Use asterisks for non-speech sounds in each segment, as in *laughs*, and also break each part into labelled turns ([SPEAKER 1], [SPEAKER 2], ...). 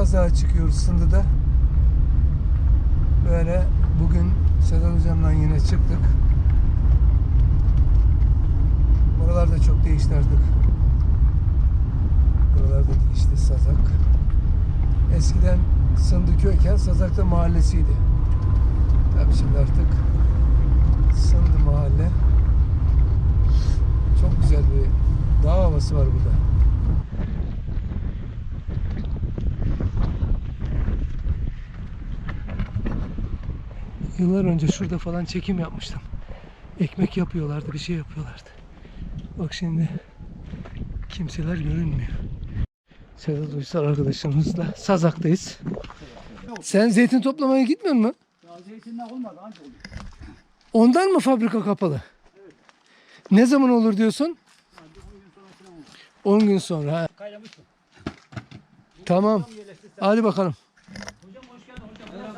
[SPEAKER 1] Sazağa çıkıyoruz Sındı'da. Böyle bugün Sedat Hocam'dan yine çıktık. Buralarda çok değişti artık. Buralarda değişti Sazak. Eskiden Sındı köyken Sazak'ta mahallesiydi. Tabii şimdi artık Sındı mahalle. Çok güzel bir dağ havası var burada. Yıllar önce şurada falan çekim yapmıştım. Ekmek yapıyorlardı, bir şey yapıyorlardı. Bak şimdi kimseler görünmüyor. Sedat Uysal arkadaşımızla Sazak'tayız. Sen zeytin toplamaya gitmiyor musun?
[SPEAKER 2] Ya zeytinler olmadı anca oldu.
[SPEAKER 1] Ondan mı fabrika kapalı? Ne zaman olur diyorsun? 10 gün sonra. Ha.
[SPEAKER 2] Kaynamış mı?
[SPEAKER 1] Tamam. Hadi bakalım.
[SPEAKER 2] Hocam hoş geldin hocam.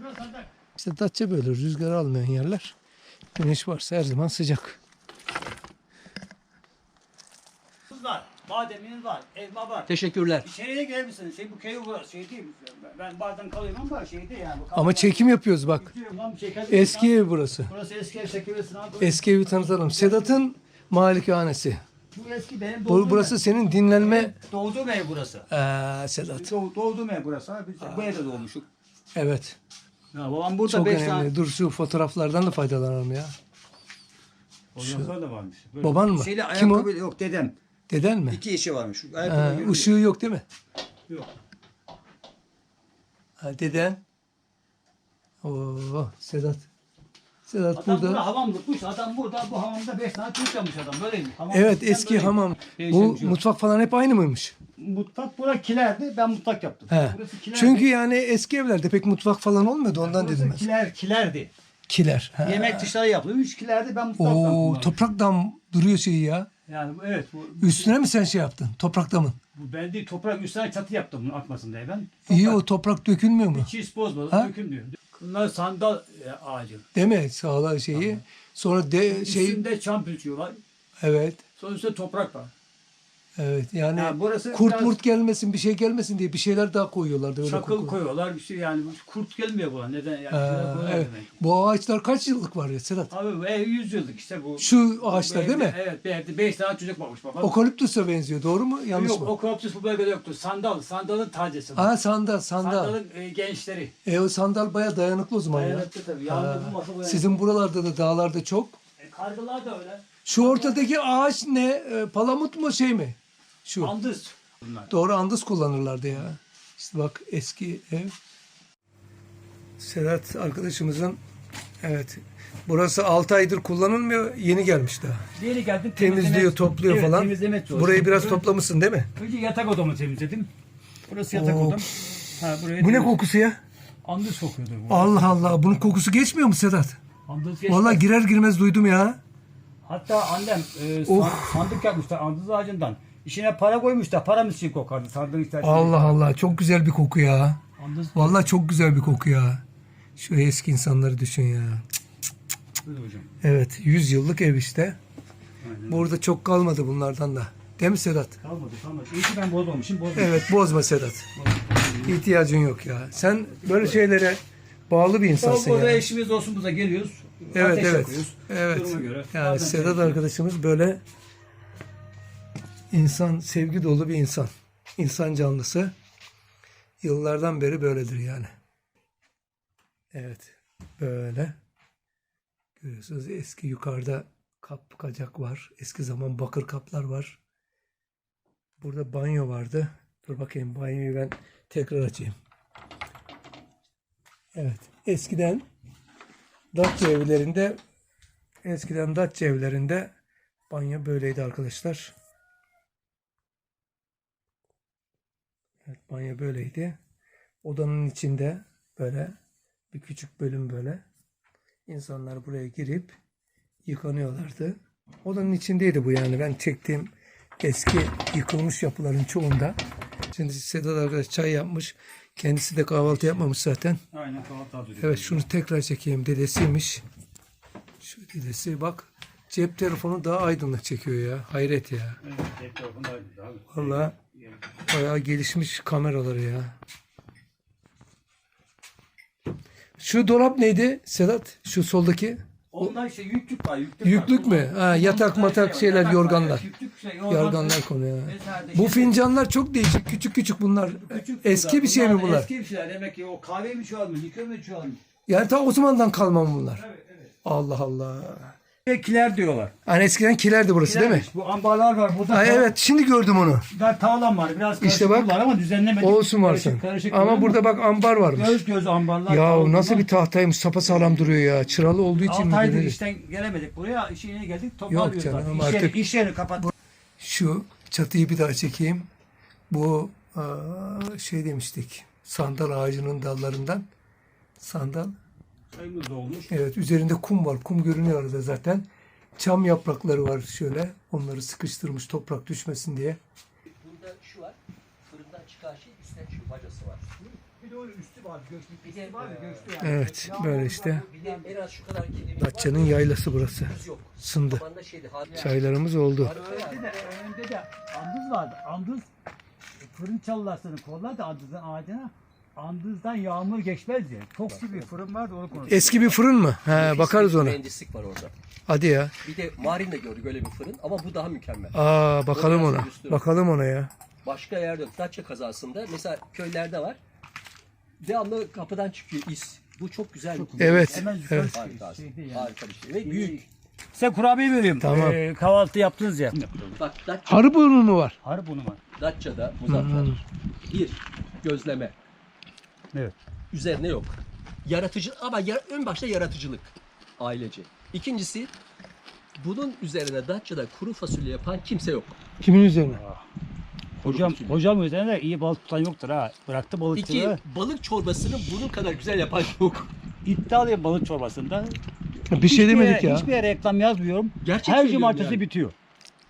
[SPEAKER 2] Burası sandak.
[SPEAKER 1] İşte Datça böyle rüzgar almayan yerler. Güneş varsa her zaman sıcak.
[SPEAKER 2] Var, bademiniz var, elma var.
[SPEAKER 3] Teşekkürler.
[SPEAKER 2] İçeriye gelir misiniz? Şey, bu köy burası, şey değil. Ben- Ben bazen kalıyorum ama şey değil yani. Bu
[SPEAKER 1] Ama çekim yapıyoruz bak.
[SPEAKER 2] Gidiyorum lan,
[SPEAKER 1] Eski ev burası.
[SPEAKER 2] Burası eski ev çekilmesin abi.
[SPEAKER 1] Eski evi tanıtalım. Sedat'ın malikanesi.
[SPEAKER 2] Bu eski benim
[SPEAKER 1] Bu,
[SPEAKER 2] doğduğum
[SPEAKER 1] burası
[SPEAKER 2] ev.
[SPEAKER 1] senin dinlenme...
[SPEAKER 2] Benim Doğduğum ev burası.
[SPEAKER 1] Ee, Sedat.
[SPEAKER 2] Doğ, doğduğum ev burası abi. Biz bu evde doğmuşuk.
[SPEAKER 1] Evet.
[SPEAKER 2] Ya babam burada
[SPEAKER 1] Çok
[SPEAKER 2] 5
[SPEAKER 1] önemli.
[SPEAKER 2] tane.
[SPEAKER 1] Dur şu fotoğraflardan da faydalanalım ya.
[SPEAKER 2] Ondan sonra da varmış. Böyle.
[SPEAKER 1] Baban mı?
[SPEAKER 2] Şeyle
[SPEAKER 1] Kim o?
[SPEAKER 2] ayakkabı yok dedem.
[SPEAKER 1] Deden mi?
[SPEAKER 2] İki işi varmış.
[SPEAKER 1] Ha,
[SPEAKER 2] Ayakkabı yürüyor.
[SPEAKER 1] ışığı yok değil mi?
[SPEAKER 2] Yok.
[SPEAKER 1] Ha, deden. Oo, Sedat. Sedat
[SPEAKER 2] Adam burada
[SPEAKER 1] burada.
[SPEAKER 2] hamam tutmuş. Adam burada bu hamamda 5 tane çocuk yapmış adam. Böyleymiş. Hamam
[SPEAKER 1] Evet eski
[SPEAKER 2] böyleymiş.
[SPEAKER 1] hamam.
[SPEAKER 2] Değişen
[SPEAKER 1] Bu
[SPEAKER 2] bir şey yok.
[SPEAKER 1] mutfak falan hep aynı mıymış?
[SPEAKER 2] Mutfak bura kilerdi. Ben mutfak yaptım.
[SPEAKER 1] He.
[SPEAKER 2] Burası kilerdi.
[SPEAKER 1] Çünkü yani eski evlerde pek mutfak falan olmuyordu ondan
[SPEAKER 2] Burası
[SPEAKER 1] dedim ben.
[SPEAKER 2] kiler, kilerdi.
[SPEAKER 1] Kiler. Ha.
[SPEAKER 2] Yemek dışarı yapılıyor. Üç kilerdi ben mutfak
[SPEAKER 1] Oo,
[SPEAKER 2] yaptım.
[SPEAKER 1] topraktan duruyor şeyi ya.
[SPEAKER 2] Yani bu- evet. Bu,
[SPEAKER 1] Üstüne mi sen şey yaptın? Toprakta mı?
[SPEAKER 2] bu ben değil toprak üstüne çatı yaptım bunun akmasın diye ben.
[SPEAKER 1] İyi
[SPEAKER 2] Toprak-
[SPEAKER 1] o toprak dökülmüyor mu?
[SPEAKER 2] Hiç hiç bozmadı.
[SPEAKER 1] Ha?
[SPEAKER 2] Dökülmüyor. Bunlar sandal e, ağacı.
[SPEAKER 1] Değil mi? Sağla şeyi. Sonra de şey
[SPEAKER 2] Üstünde çam pülçüğü var.
[SPEAKER 1] evet.
[SPEAKER 2] Sonra üstünde toprak var.
[SPEAKER 1] Evet yani
[SPEAKER 2] Ha, burası
[SPEAKER 1] kurt
[SPEAKER 2] biraz-
[SPEAKER 1] murt gelmesin bir şey gelmesin diye bir şeyler daha koyuyorlardı öyle
[SPEAKER 2] Çakıl
[SPEAKER 1] koku.
[SPEAKER 2] koyuyorlar. Bir şey yani kurt gelmiyor buna. Neden? Yani
[SPEAKER 1] Ha,
[SPEAKER 2] koyuyorlar
[SPEAKER 1] evet.
[SPEAKER 2] demek.
[SPEAKER 1] Bu ağaçlar kaç yıllık var ya Sedat?
[SPEAKER 2] Abi bu ev 100 yıllık işte bu.
[SPEAKER 1] Şu
[SPEAKER 2] Bu
[SPEAKER 1] ağaçlar
[SPEAKER 2] evde-
[SPEAKER 1] değil mi?
[SPEAKER 2] Evet. Bir evde 5 tane çocuk varmış baba.
[SPEAKER 1] Okaliptüse benziyor doğru mu? Yanlış
[SPEAKER 2] Yok
[SPEAKER 1] mı?
[SPEAKER 2] o kaktüs bu bölgede yoktu. Sandal. Sandalın tacesi. bu.
[SPEAKER 1] Aa sandal sandal.
[SPEAKER 2] Sandalın e, gençleri.
[SPEAKER 1] E o sandal baya dayanıklı o zaman ya.
[SPEAKER 2] Dayanıklı tabii. Yağmur bulmasa bu yani.
[SPEAKER 1] Sizin buralarda da dağlarda çok.
[SPEAKER 2] E, kargılar da öyle.
[SPEAKER 1] Şu ortadaki ağaç ne? E, palamut mu şey mi? Şu.
[SPEAKER 2] Andız. Bunlar.
[SPEAKER 1] Doğru andız kullanırlardı ya. İşte bak eski ev. Sedat arkadaşımızın evet burası 6 aydır kullanılmıyor. Yeni gelmiş daha.
[SPEAKER 2] Yeni geldim.
[SPEAKER 1] Temizliyor, topluyor
[SPEAKER 2] evet,
[SPEAKER 1] falan.
[SPEAKER 2] Temizleme çalıştım.
[SPEAKER 1] Burayı biraz
[SPEAKER 2] Burası-
[SPEAKER 1] toplamışsın değil mi?
[SPEAKER 2] Önce yatak odamı temizledim. Burası yatak
[SPEAKER 1] Oo.
[SPEAKER 2] odam. Ha, buraya
[SPEAKER 1] Bu ne kokusu ya?
[SPEAKER 2] Andız kokuyordur bu.
[SPEAKER 1] Allah Allah. Bunun kokusu geçmiyor mu Sedat?
[SPEAKER 2] Andız geçmez.
[SPEAKER 1] Vallahi girer girmez duydum ya.
[SPEAKER 2] Hatta annem e, san-
[SPEAKER 1] Of.
[SPEAKER 2] sandık yapmışlar andız ağacından. İçine para koymuşlar. Para mısın kokardı sandığın içerisinde.
[SPEAKER 1] Allah Allah. Çok güzel bir koku ya.
[SPEAKER 2] Andız
[SPEAKER 1] Vallahi çok güzel bir koku ya. Şu eski insanları düşün ya.
[SPEAKER 2] Buyur hocam.
[SPEAKER 1] Evet. 100 yıllık ev işte.
[SPEAKER 2] Aynen.
[SPEAKER 1] Burada çok kalmadı bunlardan da. Değil mi Sedat?
[SPEAKER 2] Kalmadı kalmadı. İyi ki ben bozmamışım. Bozmamışım.
[SPEAKER 1] Evet bozma Sedat. İhtiyacın yok ya. Sen böyle şeylere bağlı bir insansın
[SPEAKER 2] Orada
[SPEAKER 1] ya.
[SPEAKER 2] eşimiz dostumuzla geliyoruz.
[SPEAKER 1] Evet
[SPEAKER 2] ateş
[SPEAKER 1] evet.
[SPEAKER 2] yakıyoruz.
[SPEAKER 1] Evet.
[SPEAKER 2] Duruma göre.
[SPEAKER 1] Yani
[SPEAKER 2] Bazen
[SPEAKER 1] Sedat arkadaşımız böyle insan sevgi dolu bir insan. İnsan canlısı. Yıllardan beri böyledir yani. Evet. Böyle. Görüyorsunuz eski yukarıda kap kacak var. Eski zaman bakır kaplar var. Burada banyo vardı. Dur bakayım banyoyu ben tekrar açayım. Evet. Eskiden Datça evlerinde eskiden Datça evlerinde banyo böyleydi arkadaşlar. Evet banyo böyleydi. Odanın içinde böyle bir küçük bölüm böyle. İnsanlar buraya girip yıkanıyorlardı. Odanın içindeydi bu yani. Ben çektiğim eski yıkılmış yapıların çoğunda. Şimdi Sedat arkadaş çay yapmış. Kendisi de kahvaltı yapmamış zaten.
[SPEAKER 2] Aynen kahvaltı hazırlıyoruz.
[SPEAKER 1] Evet şunu tekrar çekeyim. Dedesiymiş. Şu dedesi bak. Cep telefonu daha aydınlık çekiyor ya. Hayret ya.
[SPEAKER 2] Evet, ayrıydı abi.
[SPEAKER 1] Vallahi
[SPEAKER 2] Yani
[SPEAKER 1] Bayağı gelişmiş kameraları ya. Şu dolap neydi Sedat? Şu soldaki?
[SPEAKER 2] Onlar işte yüklük var. Yüklük,
[SPEAKER 1] Yüklük
[SPEAKER 2] var.
[SPEAKER 1] mü? Ha, yatak
[SPEAKER 2] Onlar
[SPEAKER 1] matak
[SPEAKER 2] şey var,
[SPEAKER 1] şeyler,
[SPEAKER 2] yatak var,
[SPEAKER 1] yorganlar.
[SPEAKER 2] evet, yüklük şey, yorgan-
[SPEAKER 1] Yorganlar konuyor. ha.
[SPEAKER 2] Vesaire de
[SPEAKER 1] Bu fincanlar çok değişik. Küçük küçük bunlar.
[SPEAKER 2] Küçük
[SPEAKER 1] Eski
[SPEAKER 2] bunlar,
[SPEAKER 1] bir şey mi
[SPEAKER 2] bunlar? Eski bir şeyler. Demek ki o kahve mi çoğalmış, likör mü çoğalmış?
[SPEAKER 1] Yani ta Osmanlı'dan kalma mı bunlar? Allah Allah.
[SPEAKER 2] Kiler diyorlar.
[SPEAKER 1] Hani eskiden kilerdi burası değil mi?
[SPEAKER 2] Kilermiş. Bu ambarlar var burada.
[SPEAKER 1] Ha, evet şimdi gördüm onu.
[SPEAKER 2] Ben tağlam var. Biraz karışık
[SPEAKER 1] İşte bak.
[SPEAKER 2] var ama düzenlemedik.
[SPEAKER 1] Olsun
[SPEAKER 2] Karışık,
[SPEAKER 1] varsın.
[SPEAKER 2] karışık
[SPEAKER 1] Ama burada bak ambar varmış.
[SPEAKER 2] Göz göz ambarlar.
[SPEAKER 1] Ya nasıl bir tahtaymış sapasağlam duruyor ya. Çıralı olduğu için
[SPEAKER 2] 6
[SPEAKER 1] mi?
[SPEAKER 2] aydır işten gelemedik buraya. İş yerine geldik. Toparlıyoruz.
[SPEAKER 1] canım,
[SPEAKER 2] artık. İş,
[SPEAKER 1] artık-
[SPEAKER 2] iş yerini kapat.
[SPEAKER 1] Şu çatıyı bir daha çekeyim. Bu aa, şey demiştik. Sandal ağacının dallarından. Sandal.
[SPEAKER 2] Sayımız da olmuş.
[SPEAKER 1] Evet üzerinde kum var. Kum görünüyor arada zaten. Çam yaprakları var şöyle. Onları sıkıştırmış toprak düşmesin diye.
[SPEAKER 3] Burada şu var. Fırından çıkan şey üstten şu bacası var.
[SPEAKER 2] Bir de o üstü var. Göçlük
[SPEAKER 3] Bir de,
[SPEAKER 2] var ya.
[SPEAKER 3] e,
[SPEAKER 2] Göçlü yani.
[SPEAKER 1] Evet böyle işte.
[SPEAKER 3] Bir de en az şu kadar
[SPEAKER 1] Datça'nın yaylası burası.
[SPEAKER 3] Yok.
[SPEAKER 1] Sındı.
[SPEAKER 3] Şeydi. Harika.
[SPEAKER 1] Çaylarımız oldu.
[SPEAKER 2] Önde de, önde de andız vardı. Andız e, fırın çalılarını kollar da andızın ağacına. Andızdan yağmur geçmez. Çok sıkı bir fırın vardı onu konuştuk.
[SPEAKER 1] Eski bir fırın mı? He, bakarız ona.
[SPEAKER 3] Mühendislik var orada.
[SPEAKER 1] Hadi ya.
[SPEAKER 3] Bir de Marin de gördük öyle bir fırın ama bu daha mükemmel.
[SPEAKER 1] Aa bakalım ona.
[SPEAKER 3] üstü.
[SPEAKER 1] Bakalım ona ya.
[SPEAKER 3] Başka yerde yok. Datça kazasında mesela köylerde var. Devamlı kapıdan çıkıyor is. Bu çok güzel. bir kullanım.
[SPEAKER 1] Evet.
[SPEAKER 2] Hemen yukarı
[SPEAKER 1] Evet.
[SPEAKER 3] Harika.
[SPEAKER 2] şeydi yani.
[SPEAKER 3] Harika bir şey. Ve büyük.
[SPEAKER 2] Size kurabiye vereyim.
[SPEAKER 1] Tamam.
[SPEAKER 2] Ee, kahvaltı yaptınız ya.
[SPEAKER 3] Bak Datça,
[SPEAKER 1] Arı burnu mu var?
[SPEAKER 2] Harbi bunu var.
[SPEAKER 3] Datça'da Muzaffer.
[SPEAKER 1] Hmm.
[SPEAKER 3] Bir, gözleme.
[SPEAKER 2] Evet.
[SPEAKER 3] Üzerine yok. Yaratıcı ama ya- ön başta yaratıcılık. Ailece. İkincisi bunun üzerine Datça'da kuru fasulye yapan kimse yok.
[SPEAKER 1] Kimin üzerine?
[SPEAKER 2] Hocam,
[SPEAKER 3] fasulye.
[SPEAKER 2] hocam üzerinde iyi balık tutan yoktur ha. Bıraktı
[SPEAKER 3] İki,
[SPEAKER 2] balıkçılığı.
[SPEAKER 3] balık çorbasını bunun kadar güzel yapan yok.
[SPEAKER 2] İddialıyım balık çorbasında.
[SPEAKER 1] Bir şey
[SPEAKER 2] Hiçbir
[SPEAKER 1] demedik
[SPEAKER 2] yere-
[SPEAKER 1] ya.
[SPEAKER 2] Hiçbir yere reklam yazmıyorum.
[SPEAKER 3] Gerçek
[SPEAKER 2] Her
[SPEAKER 3] söylüyorum
[SPEAKER 2] cumartesi
[SPEAKER 3] yani.
[SPEAKER 2] bitiyor.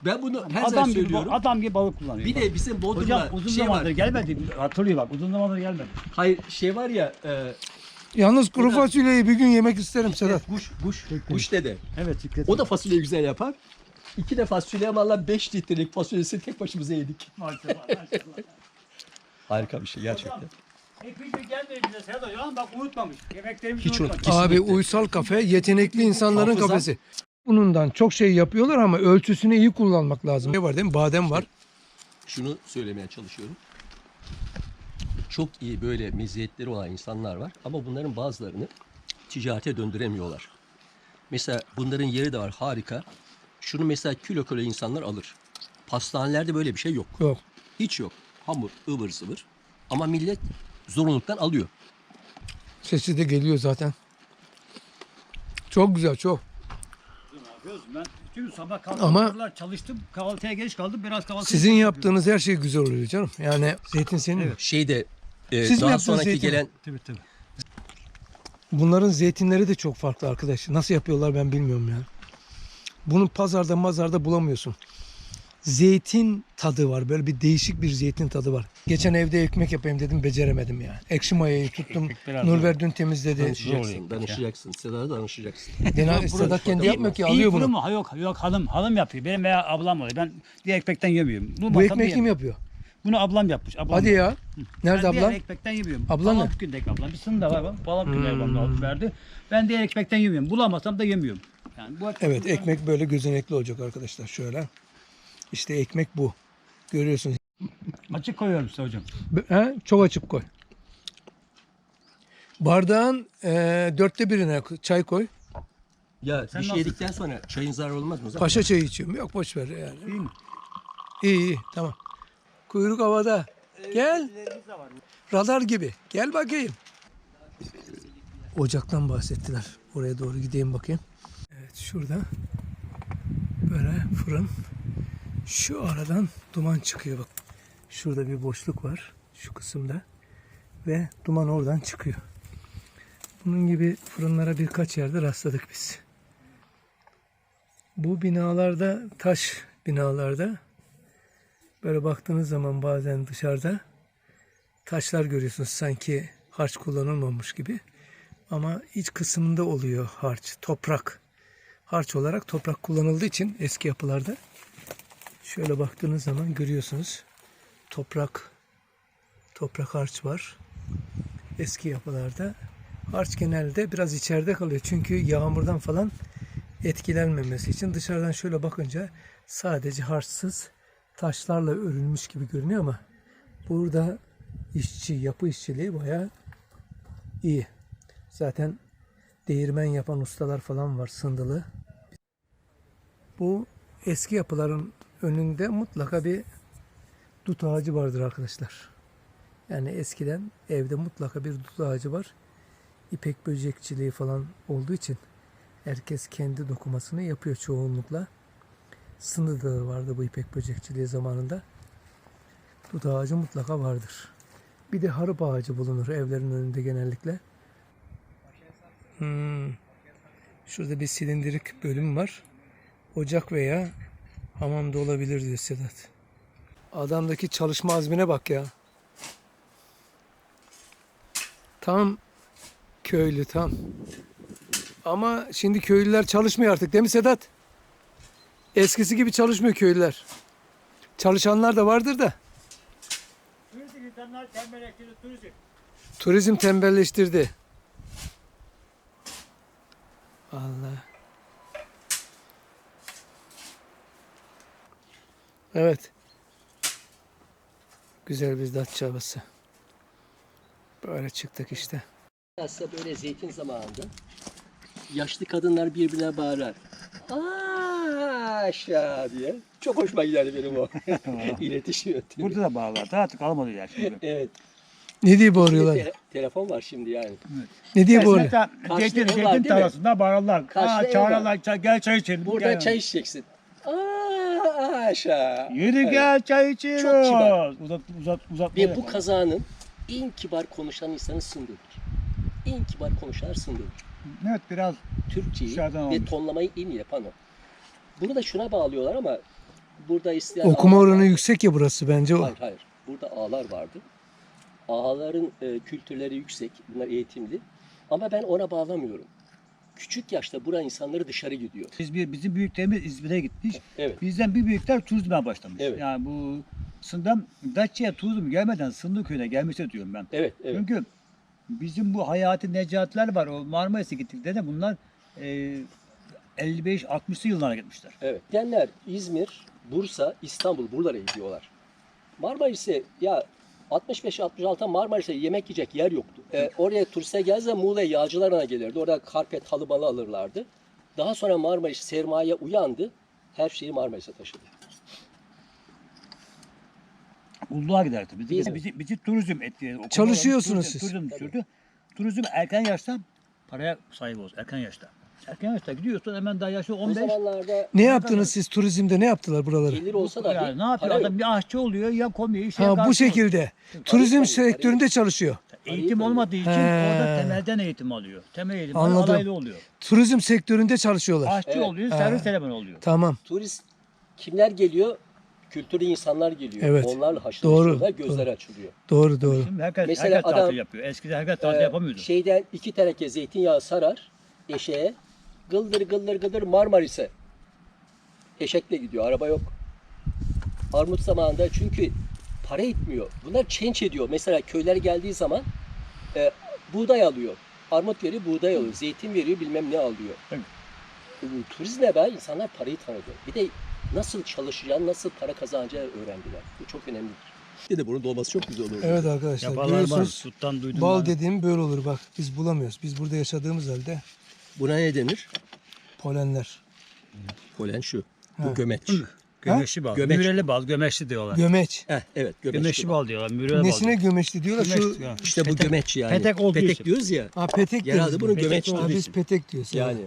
[SPEAKER 3] Ben bunu her
[SPEAKER 2] adam
[SPEAKER 3] zaman
[SPEAKER 2] gibi,
[SPEAKER 3] söylüyorum.
[SPEAKER 2] adam gibi balık kullanıyor.
[SPEAKER 3] Bir de bizim
[SPEAKER 2] Hocam
[SPEAKER 3] Bodrum'da
[SPEAKER 2] uzun
[SPEAKER 3] şey
[SPEAKER 2] zamandır
[SPEAKER 3] var.
[SPEAKER 2] gelmedi. Hatırlıyor bak uzun zamandır gelmedi.
[SPEAKER 3] Hayır şey var ya e,
[SPEAKER 1] Yalnız kuru
[SPEAKER 3] Burada-
[SPEAKER 1] fasulyeyi bir gün yemek isterim Sedat.
[SPEAKER 3] kuş kuş kuş dede.
[SPEAKER 2] Evet Fikret.
[SPEAKER 3] O da fasulye güzel yapar. İki de fasulye ama Allah 5 litrelik fasulyesini tek başımıza yedik.
[SPEAKER 2] Maşallah, maşallah.
[SPEAKER 3] Harika bir şey gerçekten.
[SPEAKER 2] Hepince gelmedi bize Serdar Hocam bak unutmamış. Yemeklerimizi
[SPEAKER 3] Hiç
[SPEAKER 2] unutmamış.
[SPEAKER 3] unutma.
[SPEAKER 1] Abi uysal kafe yetenekli insanların
[SPEAKER 3] Hafıza.
[SPEAKER 1] kafesi. Bunundan çok şey yapıyorlar ama ölçüsünü iyi kullanmak lazım. Ne var değil mi? Badem var.
[SPEAKER 3] Şunu söylemeye çalışıyorum. Çok iyi böyle meziyetleri olan insanlar var ama bunların bazılarını ticarete döndüremiyorlar. Mesela bunların yeri de var harika. Şunu mesela kilo kilo insanlar alır. Pastanelerde böyle bir şey yok.
[SPEAKER 1] Yok.
[SPEAKER 3] Hiç yok. Hamur ıvır zıvır. Ama millet zorunluluktan alıyor.
[SPEAKER 1] Sesi de geliyor zaten. Çok güzel çok.
[SPEAKER 2] Ben sabah kalktım.
[SPEAKER 1] Ama-
[SPEAKER 2] çalıştım. Kahvaltıya geç kaldım. Biraz kahvaltı
[SPEAKER 1] Sizin yaptığınız her şey güzel oluyor canım. Yani zeytin senin mi?
[SPEAKER 3] Şeyde e,
[SPEAKER 1] Siz mi
[SPEAKER 3] daha
[SPEAKER 1] yaptınız
[SPEAKER 3] sonraki
[SPEAKER 1] zeytini?
[SPEAKER 3] gelen
[SPEAKER 2] Tabii tabii.
[SPEAKER 1] Bunların zeytinleri de çok farklı arkadaş. Nasıl yapıyorlar ben bilmiyorum ya. Bunu pazarda mazarda bulamıyorsun. Zeytin tadı var. Böyle bir değişik bir zeytin tadı var. Geçen evde ekmek yapayım dedim beceremedim ya. Ekşi mayayı tuttum.
[SPEAKER 2] Ekmek
[SPEAKER 1] Nurver dün temizledi.
[SPEAKER 3] danışacaksın, danışacaksın. Sedat'a danışacaksın. *laughs*
[SPEAKER 1] Dena, Sedat kendi yapmıyor ki alıyor bunu.
[SPEAKER 2] Ha, yok yok hanım hanım yapıyor. Benim veya ablam oluyor. Ben diğer ekmekten yemiyorum.
[SPEAKER 1] Bu ekmeği kim yapıyor?
[SPEAKER 2] Bunu ablam yapmış. Ablam
[SPEAKER 1] Hadi ya. Nerede
[SPEAKER 2] ben diğer
[SPEAKER 1] ablan?
[SPEAKER 2] ekmekten yemiyorum.
[SPEAKER 1] Ablan
[SPEAKER 2] Babam
[SPEAKER 1] ne?
[SPEAKER 2] günde ablam. Bir sınır da var. günde
[SPEAKER 1] Hmm.
[SPEAKER 2] ablam da alıp verdi. Ben diğer ekmekten yemiyorum. Bulamasam da yemiyorum. Yani bu
[SPEAKER 1] Evet ekmek böyle gözenekli olacak arkadaşlar. Şöyle. İşte ekmek bu. Görüyorsunuz. *laughs*
[SPEAKER 2] Açık koyuyorum size hocam.
[SPEAKER 1] He? Çok açık koy. Bardağın e, dörtte birine çay koy.
[SPEAKER 3] Ya
[SPEAKER 2] Sen
[SPEAKER 3] bir şey
[SPEAKER 2] nasıl-
[SPEAKER 3] yedikten sonra çayın zararı olmaz mı? Zaten?
[SPEAKER 1] Paşa çayı içiyorum. Yok boş ver yani.
[SPEAKER 2] İyi mi?
[SPEAKER 1] İyi iyi tamam. Kuyruk havada. Gel. Radar gibi. Gel bakayım. Ocaktan bahsettiler. Oraya doğru gideyim bakayım. Evet şurada böyle fırın. Şu aradan duman çıkıyor bak. Şurada bir boşluk var. Şu kısımda. Ve duman oradan çıkıyor. Bunun gibi fırınlara birkaç yerde rastladık biz. Bu binalarda taş binalarda böyle baktığınız zaman bazen dışarıda taşlar görüyorsunuz sanki harç kullanılmamış gibi. Ama iç kısmında oluyor harç, toprak. Harç olarak toprak kullanıldığı için eski yapılarda şöyle baktığınız zaman görüyorsunuz. toprak toprak harç var. Eski yapılarda. Harç genelde biraz içeride kalıyor. Çünkü yağmurdan falan etkilenmemesi için dışarıdan şöyle bakınca sadece harçsız taşlarla örülmüş gibi görünüyor ama burada işçi, yapı işçiliği bayağı iyi. Zaten değirmen yapan ustalar falan var sındılı. Bu eski yapıların önünde mutlaka bir dut ağacı vardır arkadaşlar. Yani eskiden evde mutlaka bir dut ağacı var. İpek böcekçiliği falan olduğu için herkes kendi dokumasını yapıyor çoğunlukla. Sınırda da vardı bu ipek böcekçiliği zamanında. Dut ağacı mutlaka vardır. Bir de harip ağacı bulunur evlerin önünde genellikle. Hmm. Şurada bir silindirik bölüm var. Ocak veya hamamda olabilir diyor Sedat. Adamdaki çalışma azmine bak ya. Tam köylü tam. Ama şimdi köylüler çalışmıyor artık değil mi Sedat? Eskisi gibi çalışmıyor köylüler. Çalışanlar da vardır da.
[SPEAKER 2] Turizm insanlar tembelleştirdi turizm.
[SPEAKER 1] Turizm tembelleştirdi. Allah. Evet. Güzel bir Datça havası. Böyle çıktık işte.
[SPEAKER 3] Aslında böyle zeytin zamanında yaşlı kadınlar birbirine bağırar. Aa aşağı diye. Çok hoşuma giderdi benim o *laughs* iletişim yöntemi.
[SPEAKER 2] Burada da bağlardı artık almadı ya şimdi. *laughs*
[SPEAKER 3] Evet.
[SPEAKER 1] Ne diye bağırıyorlar?
[SPEAKER 3] Te- telefon var şimdi yani.
[SPEAKER 1] Ne diye bağırıyor?
[SPEAKER 2] Mesela
[SPEAKER 3] Karşıda
[SPEAKER 2] zeytin,
[SPEAKER 3] ev var,
[SPEAKER 2] zeytin
[SPEAKER 3] değil mi?
[SPEAKER 2] tarlasında bağırırlar.
[SPEAKER 3] Karşıda
[SPEAKER 2] Aa,
[SPEAKER 3] ev
[SPEAKER 2] çağırırlar, gel çay içelim.
[SPEAKER 3] Burada
[SPEAKER 2] gel.
[SPEAKER 3] çay içeceksin. Aa aşağı.
[SPEAKER 2] Yürü
[SPEAKER 3] Evet.
[SPEAKER 2] gel çay
[SPEAKER 3] Çok
[SPEAKER 2] içiyoruz.
[SPEAKER 3] kibar.
[SPEAKER 2] Uzat uzat uzat.
[SPEAKER 3] Ve bu kazanın en kibar konuşan insanı Sındır'dır. En kibar konuşanlar Sındır'dır.
[SPEAKER 2] Evet biraz
[SPEAKER 3] Türkçeyi ve
[SPEAKER 2] almış.
[SPEAKER 3] tonlamayı en iyi yapan o. Bunu da şuna bağlıyorlar ama burada isteyen...
[SPEAKER 1] Okuma
[SPEAKER 3] ağalar-
[SPEAKER 1] oranı yüksek ya burası bence o.
[SPEAKER 3] Hayır hayır. Burada ağalar vardı. Ağaların e, kültürleri yüksek. Bunlar eğitimli. Ama ben ona bağlamıyorum. Küçük yaşta bura insanları dışarı gidiyor.
[SPEAKER 2] biz bir bizim büyüklerimiz İzmir'e gitmiş.
[SPEAKER 3] Evet.
[SPEAKER 2] Bizden bir büyükler turizme başlamış.
[SPEAKER 3] Evet.
[SPEAKER 2] Yani bu Sındam Datça'ya turizm gelmeden Sındı köyüne gelmişse diyorum ben.
[SPEAKER 3] Evet, evet.
[SPEAKER 2] Çünkü bizim bu hayati necatlar var. O Marmaris'e gittiklerinde bunlar e, 55-60'lı yıllara gitmişler.
[SPEAKER 3] Evet. Gidenler İzmir, Bursa, İstanbul buralara gidiyorlar. Marmaris'e ya 65-66 Marmaris'e yemek yiyecek yer yoktu. Ee, oraya turiste gelse Muğla'ya yağcılarına gelirdi. Orada karpet, halı balı alırlardı. Daha sonra Marmaris sermaye uyandı. Her şeyi Marmaris'e taşıdı.
[SPEAKER 2] Ulluğa giderdi. Bizi,
[SPEAKER 3] Biz-
[SPEAKER 2] bizi, bizi turizm. Okuma
[SPEAKER 1] Çalışıyorsunuz
[SPEAKER 2] turizm,
[SPEAKER 1] siz.
[SPEAKER 2] Turizm düşürdü. Turizm erken yaşta paraya sahip olsun. Erken yaşta. Erken yaşta gidiyorsun hemen daha yaşı
[SPEAKER 3] O
[SPEAKER 2] 15.
[SPEAKER 3] zamanlarda
[SPEAKER 1] Ne yaptınız siz turizmde ne yaptılar buraları?
[SPEAKER 3] gelir olsa da
[SPEAKER 2] Yani ne yapıyor
[SPEAKER 3] para
[SPEAKER 2] adam bir aşçı oluyor ya komiyor işe
[SPEAKER 1] Ha bu şekilde. Turizm sektöründe çalışıyor.
[SPEAKER 2] Eğitim olmadığı için
[SPEAKER 1] He.
[SPEAKER 2] orada temelden eğitim alıyor. Temel eğitim alıyor,
[SPEAKER 1] Anladım.
[SPEAKER 2] alaylı oluyor.
[SPEAKER 1] Turizm sektöründe çalışıyorlar.
[SPEAKER 2] Aşçı
[SPEAKER 3] Evet.
[SPEAKER 2] oluyor, servis elemanı oluyor.
[SPEAKER 1] Tamam.
[SPEAKER 3] Turist kimler geliyor? Kültürlü insanlar geliyor.
[SPEAKER 1] Evet.
[SPEAKER 3] Onlarla haşır
[SPEAKER 1] Doğru,
[SPEAKER 3] gözleri açılıyor.
[SPEAKER 1] Doğru doğru.
[SPEAKER 2] Şimdi herkes,
[SPEAKER 3] Mesela
[SPEAKER 2] herkes
[SPEAKER 3] adam-
[SPEAKER 2] tatil yapıyor. Eskiden herkes tatil
[SPEAKER 3] Ee,
[SPEAKER 2] yapamıyordu.
[SPEAKER 3] Şeyden iki teneke zeytinyağı sarar eşeğe. Gıldır gıldır gıldır Marmaris'e. Eşekle gidiyor. Araba yok. Armut zamanında çünkü para etmiyor. Bunlar çenç ediyor. Mesela köyler geldiği zaman e, buğday alıyor. Armut veriyor, buğday alıyor. Zeytin veriyor, bilmem ne alıyor.
[SPEAKER 2] Evet.
[SPEAKER 3] E, Turizmle beraber insanlar parayı tanıdı. Bir de nasıl çalışacağını, nasıl para kazanacağı öğrendiler. Bu çok önemlidir. Bir de bunun dolması çok güzel olur.
[SPEAKER 1] Evet arkadaşlar
[SPEAKER 2] Yaparlar var.
[SPEAKER 1] görüyorsunuz
[SPEAKER 2] Süttan duydum
[SPEAKER 1] bal
[SPEAKER 2] ben.
[SPEAKER 1] dediğim böyle olur bak biz bulamıyoruz. Biz burada yaşadığımız halde
[SPEAKER 3] Buna ne denir?
[SPEAKER 1] polenler.
[SPEAKER 3] Polen şu.
[SPEAKER 1] Ha.
[SPEAKER 3] Bu gömeç.
[SPEAKER 2] Gömeşli bal.
[SPEAKER 3] Gömeç.
[SPEAKER 2] Müreli bal, gömeşli diyorlar.
[SPEAKER 1] Gömeç.
[SPEAKER 3] Heh, evet gömeç.
[SPEAKER 2] gömeşli bal diyorlar, müreli
[SPEAKER 1] Nesine
[SPEAKER 2] bal.
[SPEAKER 1] gömeçli diyorlar? Şu
[SPEAKER 2] Gömeç diyor.
[SPEAKER 3] İşte bu
[SPEAKER 2] Petek-
[SPEAKER 3] gömeç yani.
[SPEAKER 2] petek olduğu için.
[SPEAKER 3] diyoruz ya.
[SPEAKER 1] ha petek
[SPEAKER 3] Genelde
[SPEAKER 1] diyoruz.
[SPEAKER 3] bunun
[SPEAKER 1] biz.
[SPEAKER 3] gömeç
[SPEAKER 1] Ha,
[SPEAKER 3] olduğu
[SPEAKER 1] biz petek diyoruz.
[SPEAKER 3] Yani.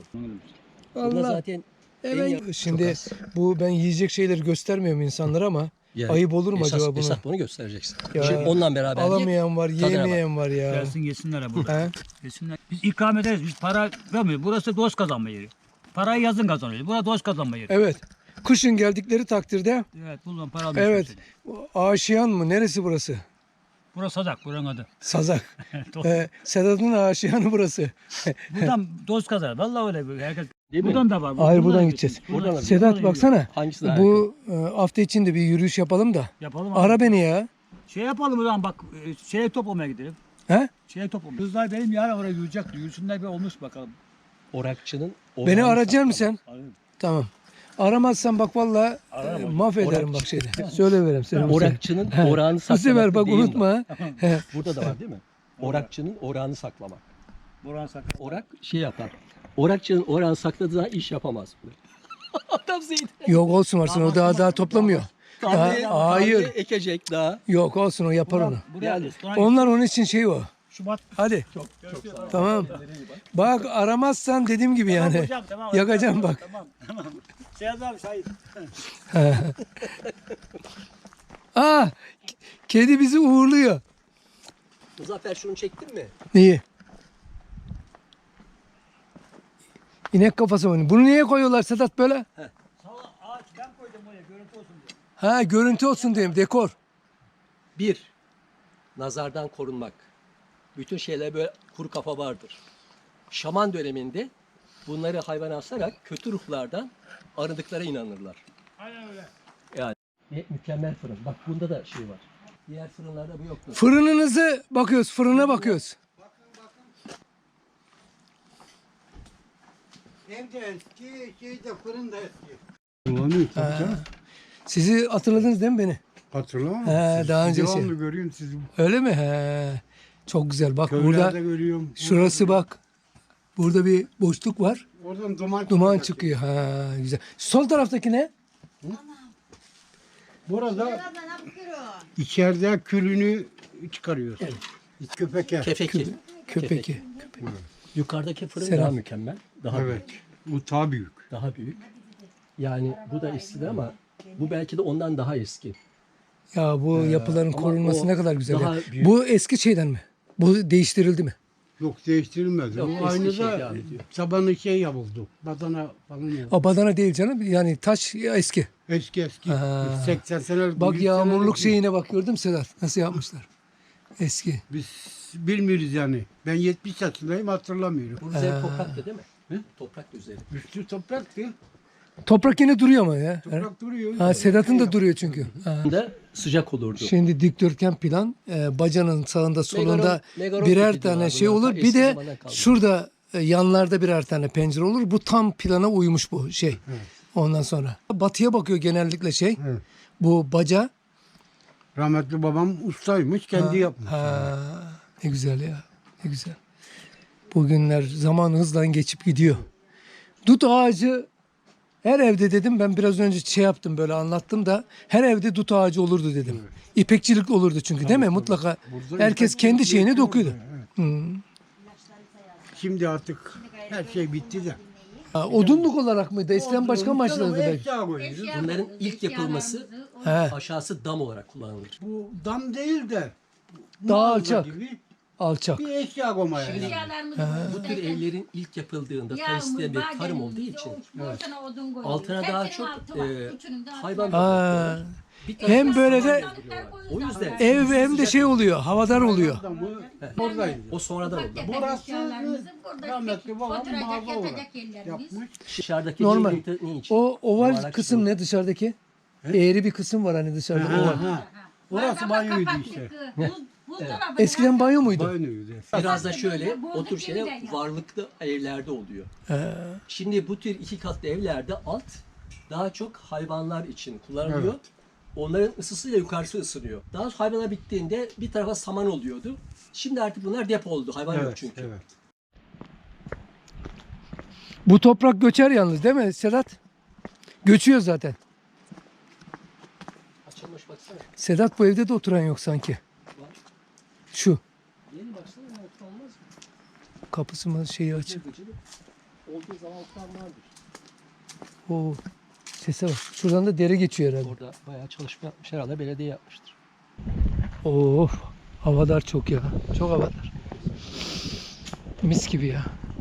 [SPEAKER 3] Bunda
[SPEAKER 1] Allah.
[SPEAKER 3] zaten en
[SPEAKER 1] Evet.
[SPEAKER 3] yakın-
[SPEAKER 1] Şimdi
[SPEAKER 3] Çok az.
[SPEAKER 1] bu ben yiyecek şeyleri göstermiyorum insanlara ama
[SPEAKER 3] Yani
[SPEAKER 1] ayıp olur mu
[SPEAKER 3] esas,
[SPEAKER 1] acaba bunu?
[SPEAKER 3] Esas bunu göstereceksin.
[SPEAKER 1] Ya.
[SPEAKER 3] Şimdi onunla beraber.
[SPEAKER 1] Alamayan var, yiyemeyen var ya.
[SPEAKER 2] Gelsin yesinler ha burada.
[SPEAKER 1] He?
[SPEAKER 2] yesinler. Biz ikram ederiz. Biz para vermiyoruz. Burası dost kazanma yeri. Parayı yazın kazanıyoruz. Burası dost kazanma yeri.
[SPEAKER 1] Evet. Kışın geldikleri takdirde
[SPEAKER 2] Evet, buradan para alıyorsun.
[SPEAKER 1] evet. Aşiyan mı? Neresi burası?
[SPEAKER 2] Burası Sadak, buranın adı.
[SPEAKER 1] Sazak. *laughs* Ee, Sedat'ın aşiyanı burası. *laughs*
[SPEAKER 2] buradan dost kazanır. Vallahi öyle. böyle. Herkes...
[SPEAKER 3] Değil mi?
[SPEAKER 2] buradan da var.
[SPEAKER 1] Hayır, buradan
[SPEAKER 2] da
[SPEAKER 1] gideceğiz.
[SPEAKER 3] Buradan da-
[SPEAKER 1] Sedat baksana.
[SPEAKER 3] Hangisi daha
[SPEAKER 1] Bu e, hafta içinde bir yürüyüş yapalım da.
[SPEAKER 2] Yapalım abi.
[SPEAKER 1] Ara beni ya.
[SPEAKER 2] Şey yapalım o zaman bak e, şeye toplamaya gidelim.
[SPEAKER 1] He?
[SPEAKER 2] Şeye toplamaya. Kızlar benim yarın oraya yürüyecek. Yürüsünler bir olmuş bakalım.
[SPEAKER 3] Orakçının
[SPEAKER 1] Beni arayacak mısın sen?
[SPEAKER 2] Arayın.
[SPEAKER 1] Tamam. Aramazsan bak vallahi
[SPEAKER 2] Ararım
[SPEAKER 1] e, mahvederim bak şeyde. Söyle verem seni.
[SPEAKER 3] Orakçının
[SPEAKER 1] He.
[SPEAKER 3] oranı
[SPEAKER 1] Bu
[SPEAKER 3] saklamak.
[SPEAKER 1] sefer bak
[SPEAKER 3] değil
[SPEAKER 1] unutma. *laughs* He.
[SPEAKER 3] Burada da var değil mi? Orakçının oranı saklamak.
[SPEAKER 2] Burhan sakın.
[SPEAKER 3] Orak şey yapar. Orakçının oranı sakladığı zaman iş yapamaz. *laughs* Adam zeytin.
[SPEAKER 1] Yok olsun varsın o daha daha toplamıyor. Daha- hayır.
[SPEAKER 3] tarlayı ekecek daha.
[SPEAKER 1] Yok olsun o yapar onu.
[SPEAKER 2] Buraya
[SPEAKER 3] Yani
[SPEAKER 1] Onlar onun için şey o.
[SPEAKER 2] Şubat.
[SPEAKER 1] Hadi.
[SPEAKER 3] Çok çok sağ ol.
[SPEAKER 1] Tamam. Bak aramazsan dediğim gibi yani.
[SPEAKER 2] hocam, tamam,
[SPEAKER 1] Yakacağım
[SPEAKER 2] tamam,
[SPEAKER 1] bak.
[SPEAKER 2] Tamam tamam. Seyaz abi şahit. *laughs*
[SPEAKER 1] Aa, kedi bizi uğurluyor.
[SPEAKER 3] Muzaffer şunu çektin mi?
[SPEAKER 1] Neyi? İnek kafası mı? Bunu niye koyuyorlar Sedat böyle?
[SPEAKER 2] Sağ ağaç ben koydum oraya görüntü olsun diye.
[SPEAKER 1] Ha görüntü olsun diyeyim dekor.
[SPEAKER 3] Bir, nazardan korunmak. Bütün şeyler böyle kuru kafa vardır. Şaman döneminde bunları hayvana asarak kötü ruhlardan arındıklara inanırlar.
[SPEAKER 2] Aynen öyle.
[SPEAKER 3] Yani ve mükemmel fırın. Bak bunda da şey var. Diğer fırınlarda bu yoktu.
[SPEAKER 1] Fırınınızı bakıyoruz, fırına bakıyoruz.
[SPEAKER 4] Ev de eski, şey de fırın da eski.
[SPEAKER 5] Kullanıyor tabii canım.
[SPEAKER 1] Sizi hatırladınız değil mi beni?
[SPEAKER 5] Hatırlamam.
[SPEAKER 1] He, daha önce
[SPEAKER 5] Devamlı görüyorum sizi.
[SPEAKER 1] Öyle mi? He. Çok güzel. Bak
[SPEAKER 5] Köylerde
[SPEAKER 1] burada
[SPEAKER 5] görüyorum.
[SPEAKER 1] şurası bak. Burada bir boşluk var.
[SPEAKER 5] Oradan duman
[SPEAKER 1] Duman çıkıyor. Ha güzel. Sol taraftaki ne?
[SPEAKER 5] Burada içeride külünü çıkarıyor. Köpeke.
[SPEAKER 3] Kefeki.
[SPEAKER 1] Köpeki.
[SPEAKER 3] Yukarıdaki fırın
[SPEAKER 1] Selam.
[SPEAKER 3] daha mükemmel. Daha
[SPEAKER 5] Evet. Bu daha büyük.
[SPEAKER 3] Daha büyük. Yani bu da eski ama bu belki de ondan daha eski.
[SPEAKER 1] Ya bu yapıların
[SPEAKER 3] ama
[SPEAKER 1] korunması
[SPEAKER 3] o
[SPEAKER 1] ne kadar güzel.
[SPEAKER 3] daha
[SPEAKER 1] ya.
[SPEAKER 3] büyük.
[SPEAKER 1] Bu eski şeyden mi? Bu değiştirildi mi?
[SPEAKER 5] Yok değiştirilmez.
[SPEAKER 3] Yok, eski
[SPEAKER 5] aynı
[SPEAKER 3] şey
[SPEAKER 5] da
[SPEAKER 3] devam ediyor.
[SPEAKER 5] tabanı şey yapıldı. Badana falan yapıldı.
[SPEAKER 1] A badana değil canım. Yani taş eski.
[SPEAKER 5] Eski eski.
[SPEAKER 1] Ha.
[SPEAKER 5] 80 senelik.
[SPEAKER 1] Bak
[SPEAKER 5] 100
[SPEAKER 1] yağmurluk
[SPEAKER 5] senelik.
[SPEAKER 1] şeyine bak gördün mü Sedat? Nasıl yapmışlar? Eski.
[SPEAKER 5] Biz bilmiyoruz yani. Ben 70 yaşındayım hatırlamıyorum.
[SPEAKER 3] Bu üzeri topraktı değil mi? Toprak üzeri.
[SPEAKER 5] Üstü topraktı.
[SPEAKER 1] Toprak yine duruyor ama ya.
[SPEAKER 5] Toprak duruyor.
[SPEAKER 1] Ha, Sedat'ın da duruyor çünkü. Ha.
[SPEAKER 3] Da sıcak olurdu.
[SPEAKER 1] Şimdi dikdörtgen plan e, bacanın sağında solunda
[SPEAKER 3] megaron
[SPEAKER 1] birer tane şey
[SPEAKER 3] bunlar.
[SPEAKER 1] olur. Bir
[SPEAKER 3] eski
[SPEAKER 1] de
[SPEAKER 3] kalma.
[SPEAKER 1] şurada e, yanlarda birer tane pencere olur. Bu tam plana uymuş bu şey. Ondan sonra. Batıya bakıyor genellikle şey.
[SPEAKER 5] Evet.
[SPEAKER 1] Bu baca.
[SPEAKER 5] Rahmetli babam ustaymış. Kendi yapmış.
[SPEAKER 1] Ha, ne güzel ya. Ne güzel. Bugünler zaman hızla geçip gidiyor. Dut ağacı her evde dedim ben biraz önce şey yaptım böyle anlattım da her evde dut ağacı olurdu dedim. İpekçilik olurdu çünkü değil mi? Mutlaka
[SPEAKER 5] Burada
[SPEAKER 1] herkes kendi şeyini dokuyordu.
[SPEAKER 5] evet.
[SPEAKER 1] Hmm.
[SPEAKER 5] Şimdi artık her şey bitti de.
[SPEAKER 1] Ha, odunluk olarak mıydı? Eskiden başka amaçlardı belki.
[SPEAKER 3] Bunların ilk yapılması
[SPEAKER 1] He.
[SPEAKER 3] aşağısı dam olarak kullanılır.
[SPEAKER 5] Bu dam değil de
[SPEAKER 1] Daha
[SPEAKER 5] mağaza
[SPEAKER 1] alçak.
[SPEAKER 5] gibi
[SPEAKER 1] Alçak.
[SPEAKER 5] bir eşya koymaya. yani.
[SPEAKER 3] Bu tür evlerin ilk yapıldığında tesisten bir tarım olduğu için altına daha çok e, hayvan
[SPEAKER 1] Ha.
[SPEAKER 3] bir tane
[SPEAKER 1] Hem böyle de
[SPEAKER 3] o yüzden
[SPEAKER 1] ev hem de şey oluyor. Havadar oluyor.
[SPEAKER 5] Oradaydı.
[SPEAKER 3] o sonradan oldu.
[SPEAKER 5] Burası rahmetli babam mağaza olarak yapmış.
[SPEAKER 3] Dışarıdaki
[SPEAKER 1] Normal.
[SPEAKER 3] ne için?
[SPEAKER 1] O oval
[SPEAKER 3] Yuvarlak
[SPEAKER 1] kısım ne dışarıdaki? Eğri bir kısım var hani dışarıda.
[SPEAKER 5] Ha,
[SPEAKER 1] oval.
[SPEAKER 5] ha. Orası banyoydu işte.
[SPEAKER 1] Eskiden banyo muydu?
[SPEAKER 5] Banyoydu.
[SPEAKER 3] Biraz da şöyle o tür şeyler varlıklı evlerde oluyor. Şimdi bu tür iki katlı evlerde alt daha çok hayvanlar için kullanılıyor.
[SPEAKER 5] Evet.
[SPEAKER 3] Onların ısısıyla yukarısı ısınıyor. Daha sonra hayvanlar bittiğinde bir tarafa saman oluyordu. Şimdi artık bunlar depo oldu. Hayvan yok
[SPEAKER 5] Evet,
[SPEAKER 3] çünkü.
[SPEAKER 5] evet.
[SPEAKER 1] Bu toprak göçer yalnız değil mi Sedat? Göçüyor zaten.
[SPEAKER 3] Açılmış baksana.
[SPEAKER 1] Sedat bu evde de oturan yok sanki. Şu
[SPEAKER 3] Yeni baksana oturan olmaz mı?
[SPEAKER 1] kapısı mı şeyi açık.
[SPEAKER 3] Olduğu zaman oturan vardır.
[SPEAKER 1] Oo, sese bak. Şuradan da dere geçiyor herhalde.
[SPEAKER 3] Orada bayağı çalışma yapmış herhalde belediye yapmıştır.
[SPEAKER 1] Of havadar çok ya. Çok havadar. Mis gibi ya.